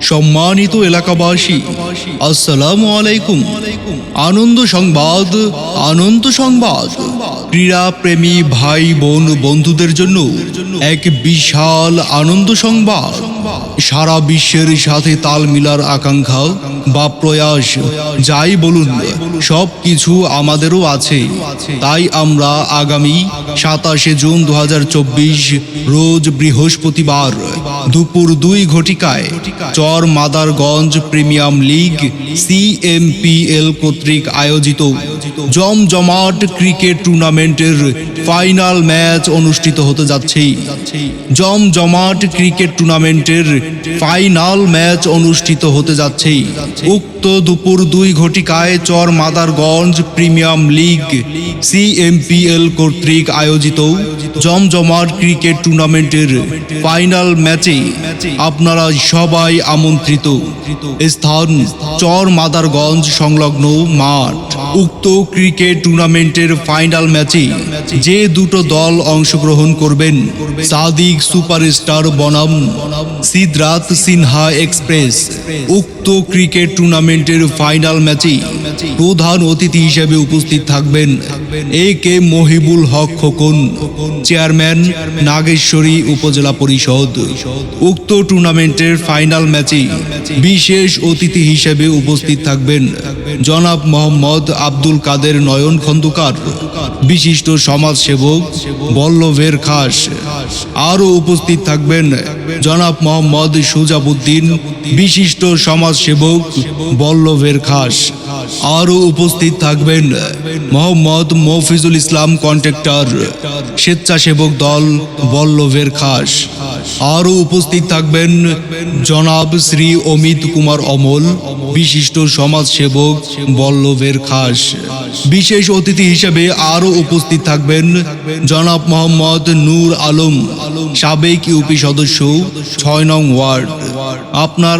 সম্মানিত এলাকাবাসী আসসালামু আলাইকুম। আনন্দ সংবাদ আনন্দ সংবাদ। ক্রীড়া প্রেমী ভাই বোন বন্ধুদের জন্য এক বিশাল আনন্দ সংবাদ। সারা বিশ্বের সাথে তাল মিলার আকাঙ্ক্ষা বা প্রয়াস, যাই বলুন সব কিছু আমাদেরও আছে। তাই আমরা আগামী সাতাশে জুন দু হাজার চব্বিশ, রোজ বৃহস্পতিবার দুপুর দুই ঘটিকায় Char Madarganj premier league CMPL কর্তৃক আয়োজিত জমজমাট ক্রিকেট টুর্নামেন্টের ফাইনাল ম্যাচ অনুষ্ঠিত হতে যাচ্ছে। জমজমাট ক্রিকেট টুর্নামেন্টের ফাইনাল ম্যাচ অনুষ্ঠিত হতে যাচ্ছে। উক্ত দুপুর দুই ঘটিকায় Char Madarganj premier league CMPL কর্তৃক আয়োজিত জমজমাট ক্রিকেট টুর্নামেন্টের ফাইনাল ম্যাচে Energy. আপনারা সবাই আমন্ত্রিত। স্থান চর মাদারগঞ্জ সংলগ্ন মাঠ। উক্ত ক্রিকেট টুর্নামেন্টের ফাইনাল ম্যাচে যে দুটো দল অংশগ্রহণ করবেন, সাদিক সুপারস্টার বনাম সিদ্ধার্থ সিনহা এক্সপ্রেস। উক্ত ক্রিকেট টুর্নামেন্টের ফাইনাল ম্যাচে প্রধান অতিথি হিসেবে উপস্থিত থাকবেন A K Mohibul Haque Khokon, chairman Nageshwari উপজেলা পরিষদ। উক্ত টুর্নামেন্টের ফাইনাল ম্যাচে বিশেষ অতিথি হিসেবে উপস্থিত থাকবেন জনাব মোহাম্মদ আব্দুল কাদের নয়ন খন্দকার, বিশিষ্ট সমাজসেবক বল্লভের খাস। আরও উপস্থিত থাকবেন জনাব মোহাম্মদ সুজাবুদ্দিন, বিশিষ্ট সমাজসেবক বল্লভের খাস। আরও উপস্থিত থাকবেন মোহাম্মদ মফিজুল ইসলাম কন্ট্রাক্টর, স্বেচ্ছাসেবক দল বল্লভের খাস। আরও উপস্থিত থাকবেন জনাব শ্রী অমিত কুমার অমল, বিশিষ্ট সমাজ সেবক বল্লভের খাস। বিশেষ অতিথি হিসেবে আরও উপস্থিত থাকবেন জনাব মোহাম্মদ নূর আলম, সাবেক ইউপি সদস্য, ছয় নং ওয়ার্ড। আপনার